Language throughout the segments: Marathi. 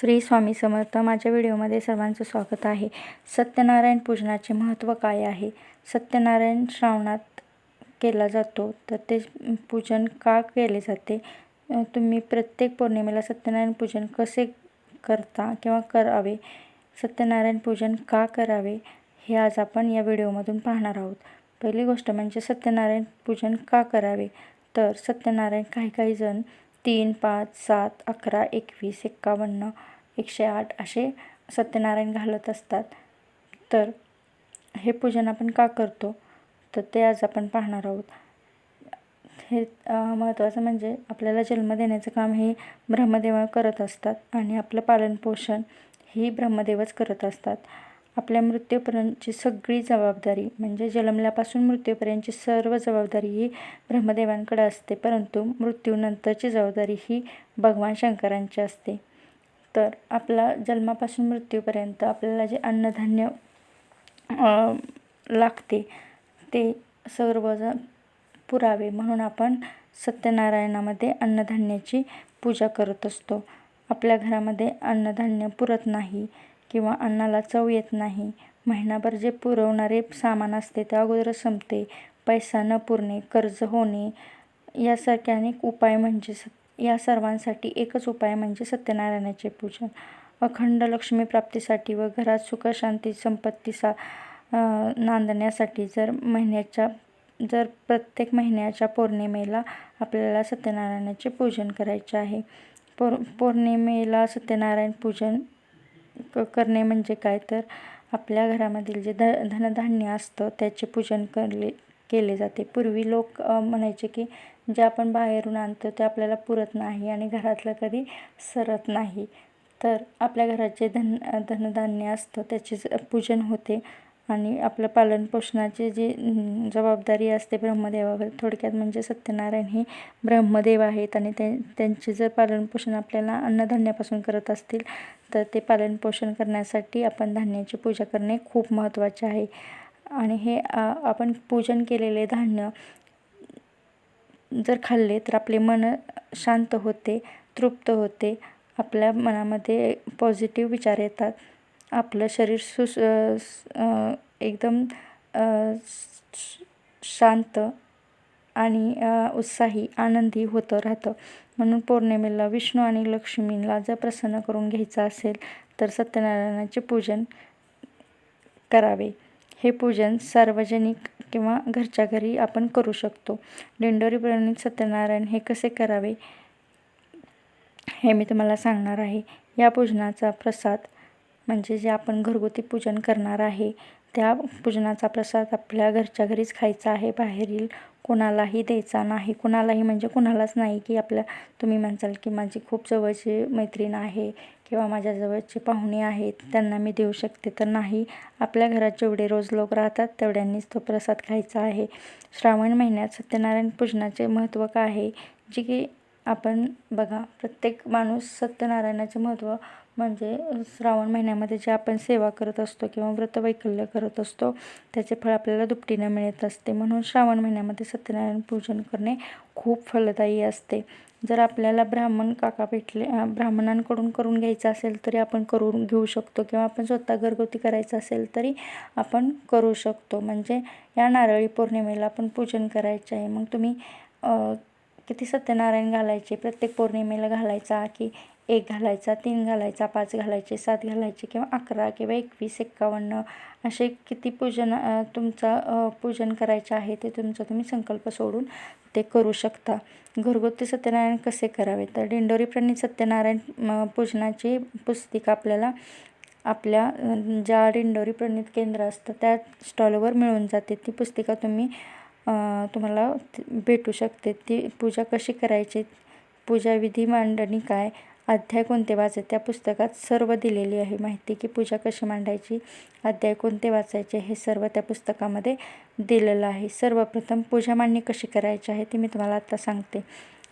श्री स्वामी समर्थ माझ्या व्हिडिओमध्ये सर्वांचं स्वागत आहे. सत्यनारायण पूजनाचे महत्त्व काय आहे? सत्यनारायण श्रावणात केला जातो तर ते पूजन का केले जाते? तुम्ही प्रत्येक पौर्णिमेला सत्यनारायण पूजन कसे करता किंवा करावे? सत्यनारायण पूजन का करावे? हे आज आपण या व्हिडिओमधून पाहणार आहोत. पहिली गोष्ट म्हणजे सत्यनारायण पूजन का करावे? तर सत्यनारायण काही काही जण तीन पाच सात अकरा एकवीस एक्कावन्न एकशे आठ असे सत्यनारायण घालत असतात. तर हे पूजन आपण का करतो? तर ते आज आपण पाहणार आहोत. हे महत्त्वाचं म्हणजे आपल्याला जन्म देण्याचं काम हे ब्रह्मदेव करत असतात आणि आपलं पालनपोषण ही ब्रह्मदेवच करत असतात. आपल्या मृत्यूपर्यंतची सगळी जबाबदारी म्हणजे जन्मल्यापासून मृत्यूपर्यंतची सर्व जबाबदारी ही ब्रह्मदेवांकडे असते परंतु मृत्यूनंतरची जबाबदारी ही भगवान शंकरांची असते. तर आपला जन्मापासून मृत्यूपर्यंत आपल्याला जे अन्नधान्य लागते ते सर्वजण पुरावे म्हणून आपण सत्यनारायणामध्ये अन्नधान्याची पूजा करत असतो. आपल्या घरामध्ये अन्नधान्य पुरत नाही. किंवा अन्नाला चव येत नाही. महिनाभर जे पुरवणारे सामान असते ते अगोदरच संपते. पैसा न पुरणे कर्ज होणे यासारखे अनेक उपाय म्हणजे स या सर्वांसाठी एकच उपाय म्हणजे सत्यनारायणाचे पूजन. अखंड लक्ष्मी प्राप्तीसाठी व घरात सुख शांती संपत्ती सा नांदण्यासाठी जर महिन्याच्या जर प्रत्येक महिन्याच्या पौर्णिमेला आपल्याला सत्यनारायणाचे पूजन करायचे आहे. पौर पौर्णिमेला सत्यनारायण पूजन क करणे म्हणजे काय? तर आपल्या घरामधील जे ध धनधान्य असतं त्याचे पूजन करले केले जाते. पूर्वी लोक म्हणायचे की जे आपण बाहेरून आणतो ते आपल्याला पुरत नाही आणि घरातलं कधी सरत नाही. तर आपल्या घरात जे धन धनधान्य असतं त्याचे ज- पूजन होते. आणि आपलं पालनपोषणाची जी जबाबदारी असते ब्रह्मदेवावर थोडक्यात म्हणजे सत्यनारायण हे ब्रह्मदेव आहेत आणि ते त्यांचे जर पालनपोषण आपल्याला अन्नधान्यापासून करत असतील तर ते पालनपोषण करण्यासाठी आपण धान्याची पूजा करणे खूप महत्त्वाचे आहे. आणि हे आपण पूजन केलेले धान्य जर खाल्ले तर आपले मन शांत होते तृप्त होते आपल्या मनामध्ये पॉझिटिव्ह विचार येतात. आपलं शरीर सुस एकदम शांत आणि उत्साही आनंदी होतं राहतं. म्हणून पौर्णिमेला विष्णू आणि लक्ष्मीला जर प्रसन्न करून घ्यायचं असेल तर सत्यनारायणाचे पूजन करावे. हे पूजन सार्वजनिक किंवा घरच्या घरी आपण करू शकतो. दिंडोरी प्रणित सत्यनारायण हे कसे करावे हे मी तुम्हाला सांगणार आहे. या पूजनाचा प्रसाद म्हणजे जे आपण घरगुती पूजन करणार आहे त्या पूजनाचा प्रसाद आपल्या घरच्या घरीच खायचा आहे बाहेरील कोणालाही द्यायचा नाही. कोणालाही म्हणजे कोणालाच नाही की आपल्या तुम्ही म्हणसाल की माझी खूप जवळची मैत्रीण आहे किंवा माझ्या जवळचे पाहुणे आहेत त्यांना मी देऊ शकते तर नाही. आपल्या घरात जेवढे रोज लोक राहतात तेवढ्यांनीच तो प्रसाद खायचा आहे. श्रावण महिन्यात सत्यनारायण पूजनाचे महत्त्व काय आहे? जे की आपण बघा प्रत्येक माणूस सत्यनारायणाचे महत्त्व म्हणजे श्रावण महिन्यामध्ये जे आपण सेवा करत असतो किंवा व्रतवैकल्य करत असतो त्याचे फळ आपल्याला दुपटीनं मिळत असते. म्हणून श्रावण महिन्यामध्ये सत्यनारायण पूजन करणे खूप फलदायी असते. जर आपल्याला ब्राह्मण काका भेटले ब्राह्मणांकडून करून घ्यायचं असेल तरी आपण करून घेऊ शकतो किंवा आपण स्वतः घरगुती करायचं असेल तरी आपण करू शकतो. म्हणजे या नारळी पौर्णिमेला आपण पूजन करायचे आहे. मग तुम्ही किती सत्यनारायण घालायचे प्रत्येक पौर्णिमेला घालायचा की एक घालायचा तीन घालायचा पाच घालायचे सात घालायचे किंवा अकरा किंवा एकवीस एक्कावन्न असे किती पूजन तुमचं तुमचा पूजन करायचं आहे ते तुमचा तुम्ही संकल्प सोडून ते करू शकता. घरगुती सत्यनारायण कसे करावे? तर दिंडोरी प्रणित सत्यनारायण पूजनाची पुस्तिका आपल्याला आपल्या ज्या दिंडोरी प्रणित केंद्र असतं त्या स्टॉलवर मिळून जाते. ती पुस्तिका तुम्ही तुम्हाला भेटू शकते. ती पूजा कशी करायची? पूजा विधी मांडणी काय? अध्याय कोणते वाचायचे? त्या पुस्तकात सर्व दिलेली आहे माहिती की पूजा कशी मांडायची? अध्याय कोणते वाचायचे? हे सर्व त्या पुस्तकामध्ये दिलेलं आहे. सर्वप्रथम पूजा मांडणी कशी करायची आहे ती मी तुम्हाला आता सांगते.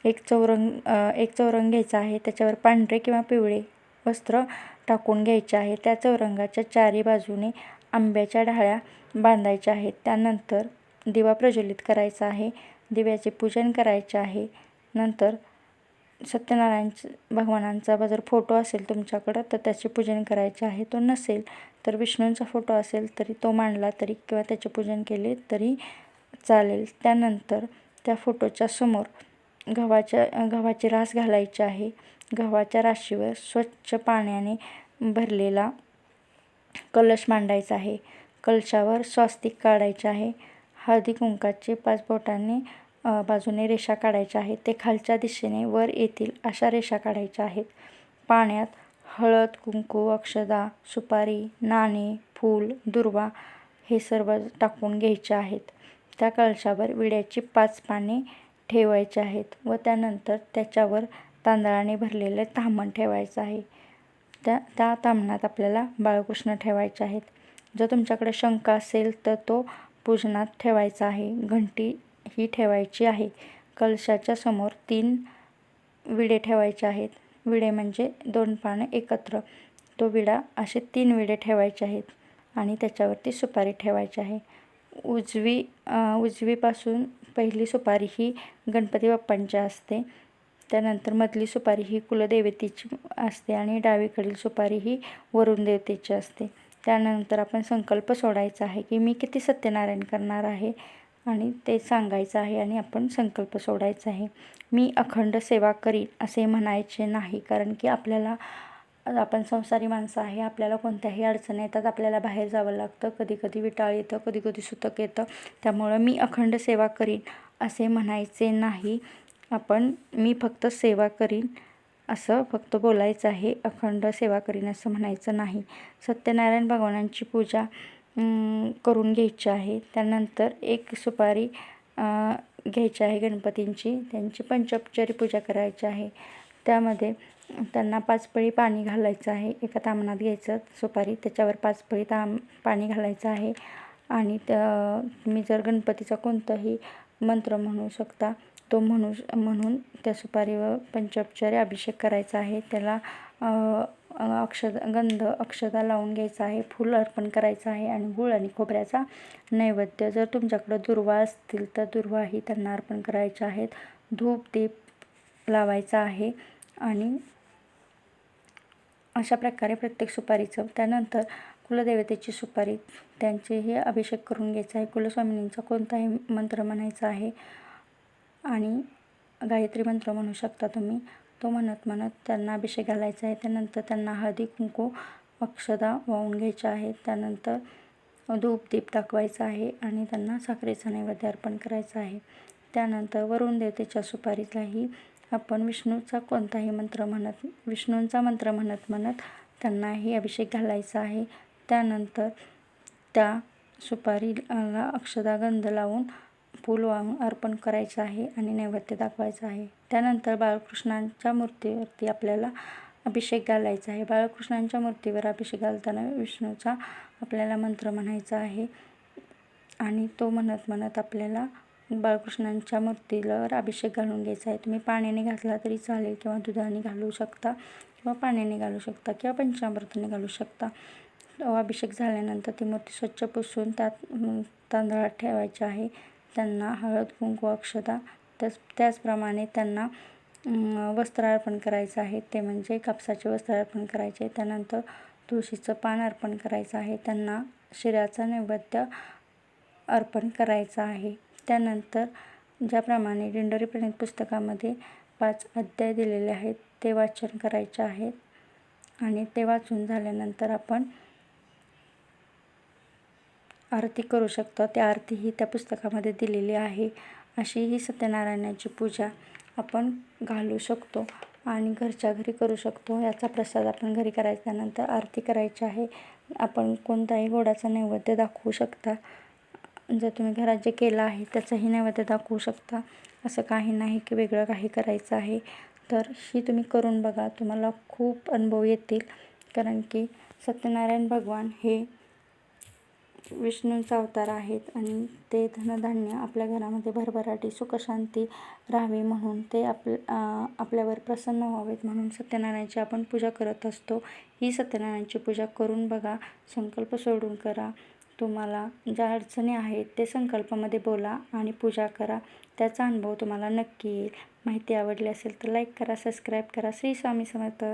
एक चौरंग एक चौरंग घ्यायचा आहे. त्याच्यावर पांढरे किंवा पिवळे वस्त्र टाकून घ्यायचे आहे. त्या चौरंगाच्या चारी बाजूने आंब्याच्या ढाळ्या बांधायच्या आहेत. त्यानंतर दिवा प्रज्वलित करायचा आहे. दिव्याचे पूजन करायचे आहे. नंतर सत्यनारायण भगवानांचा जर फोटो असेल तुमच्याकडं तर त्याचे पूजन करायचे आहे. तो नसेल तर विष्णूंचा फोटो असेल तरी तो मांडला तरी किंवा त्याचे पूजन केले तरी चालेल. त्यानंतर त्या फोटोच्या समोर गव्हाच्या गव्हाची रास घालायची आहे. गव्हाच्या राशीवर स्वच्छ पाण्याने भरलेला कलश मांडायचा आहे. कलशावर स्वास्तिक काढायचे आहे. हळदी कुंकाचे पाच बोटांनी बाजूने रेषा काढायच्या आहेत. ते खालच्या दिशेने वर येतील अशा रेषा काढायच्या आहेत. पाण्यात हळद कुंकू अक्षदा सुपारी नाणे फूल दुर्वा हे सर्व टाकून घ्यायचे आहेत. त्या कळशावर विड्याची पाच पाने ठेवायची आहेत व त्यानंतर त्याच्यावर तांदळाने भरलेले ताम्हण ठेवायचं आहे. त्या त्या ताम्हणात आपल्याला बाळकृष्ण ठेवायचे आहेत. जर तुमच्याकडे शंख असेल तर तो पूजनात ठेवायचा आहे. घंटी ही ठेवायची आहे. कलशाच्या समोर तीन विडे ठेवायचे आहेत. विडे म्हणजे दोन पानं एकत्र. तो विडा असे तीन विडे ठेवायचे आहेत आणि त्याच्यावरती सुपारी ठेवायची आहे. उजवी उजवीपासून पहिली सुपारी ही गणपती बाप्पांची असते. त्यानंतर मधली सुपारी ही कुलदेवतेची असते आणि डावीकडील सुपारी ही वरुण देवतेची असते. त्यानंतर आपण संकल्प सोडायचा आहे की मी किती सत्यनारायण करणार आहे आणि ते सांगायचं आहे आणि आपण संकल्प सोडायचा आहे. मी अखंड सेवा करीन असे म्हणायचे नाही कारण की आपल्याला आपण संसारी माणसं आहे आपल्याला कोणत्याही अडचणी येतात आपल्याला बाहेर जावं लागतं कधी कधी विटाळ येतं कधी कधी सुतक येतं. त्यामुळं मी अखंड सेवा करीन असे म्हणायचे नाही. आपण मी फक्त सेवा करीन असं फक्त बोलायचं आहे अखंड सेवा करीन असं म्हणायचं नाही. सत्यनारायण भगवानांची पूजा करून घ्यायची आहे. त्यानंतर एक सुपारी घ्यायची आहे गणपतींची. त्यांची पंचोपचारी पूजा करायची आहे. त्यामध्ये त्यांना पाच पळी पाणी घालायचं आहे. एका तामणात घ्यायचं सुपारी त्याच्यावर पाच पळी ताम पाणी घालायचं आहे. आणि त्या तुम्ही जर गणपतीचा कोणताही मंत्र म्हणू शकता तो म्हणू म्हणून त्या सुपारीवर पंचोपचारी अभिषेक करायचा आहे. त्याला अक्षद गंध अक्षदा लावून घ्यायचा आहे. फूल अर्पण करायचं आहे आणि गुळ आणि खोबऱ्याचा नैवेद्य. जर तुमच्याकडं दुर्वा असतील तर दुर्वाही त्यांना अर्पण करायच्या आहेत. धूप दीप लावायचा आहे आणि अशा प्रकारे प्रत्येक सुपारीचं त्यानंतर कुलदेवतेची सुपारी त्यांचेही अभिषेक करून घ्यायचा आहे. कुलस्वामिनींचा कोणताही मंत्र म्हणायचा आहे. आणि गायत्री मंत्र म्हणू शकता तुम्ही. तो म्हणत म्हणत त्यांना अभिषेक घालायचा आहे. त्यानंतर त्यांना हळदी कुंकू अक्षदा वाहून घ्यायच्या आहेत. त्यानंतर धूप दीप दाखवायचा आहे आणि त्यांना साखरेचा नैवेद्य अर्पण करायचा आहे. त्यानंतर वरुण देवतेच्या सुपारीलाही आपण विष्णूचा कोणताही मंत्र म्हणत विष्णूंचा मंत्र म्हणत म्हणत त्यांनाही अभिषेक घालायचा आहे. त्यानंतर त्या सुपारीला अक्षदा गंध लावून फूल वाहून अर्पण करायचं आहे आणि नैवेद्य दाखवायचं आहे. त्यानंतर बाळकृष्णांच्या मूर्तीवरती आपल्याला अभिषेक घालायचा आहे. बाळकृष्णांच्या मूर्तीवर अभिषेक घालताना विष्णूचा आपल्याला मंत्र म्हणायचा आहे आणि तो म्हणत म्हणत आपल्याला बाळकृष्णांच्या मूर्तीवर अभिषेक घालून घ्यायचा आहे. तुम्ही पाण्याने घातला तरी चालेल किंवा दुधाने घालू शकता किंवा पाण्याने घालू शकता किंवा पंचामृताने घालू शकता. अभिषेक झाल्यानंतर ती मूर्ती स्वच्छ पुसून त्यात तांदळात ठेवायची आहे. त्यांना हळद कुंकू अक्षता त्याच त्याचप्रमाणे त्यांना वस्त्र अर्पण करायचं आहे. ते म्हणजे कापसाचे वस्त्र अर्पण करायचे. त्यानंतर तुळशीचं पान अर्पण करायचं आहे. त्यांना शिऱ्याचा नैवेद्य अर्पण करायचं आहे. त्यानंतर ज्याप्रमाणे दिंडोरी प्रणित पुस्तकामध्ये पाच अध्याय दिलेले आहेत ते वाचन करायचे आहेत. आणि ते वाचून झाल्यानंतर आपण आरती करू शकतो. त्या आरती ही त्या पुस्तकामध्ये दिलेली आहे. अशी ही सत्यनारायणाची पूजा आपण घालू शकतो आणि घरच्या घरी करू शकतो. याचा प्रसाद आपण घरी करायचा त्यानंतर आरती करायची आहे. आपण कोणताही गोडाचा नैवेद्य दाखवू शकता. जर तुम्ही घरात जे केलं आहे त्याचंही नैवेद्य दाखवू शकता. असं काही नाही की वेगळं काही करायचं आहे. तर ही तुम्ही करून बघा. तुम्हाला खूप अनुभव येतील. कारण की सत्यनारायण भगवान हे विष्णूंचा अवतार आहेत आणि ते धनधान्य आपल्या घरामध्ये भरभराटी सुखशांती राहावी म्हणून ते आप आपल्यावर प्रसन्न व्हावेत म्हणून सत्यनारायणाची आपण पूजा करत असतो. ही सत्यनारायणाची पूजा करून बघा संकल्प सोडून करा. तुम्हाला ज्या अडचणी आहेत ते संकल्पामध्ये बोला आणि पूजा करा. त्याचा अनुभव तुम्हाला नक्की येईल. माहिती आवडली असेल तर लाईक करा सबस्क्राईब करा. श्री स्वामी समर्थ.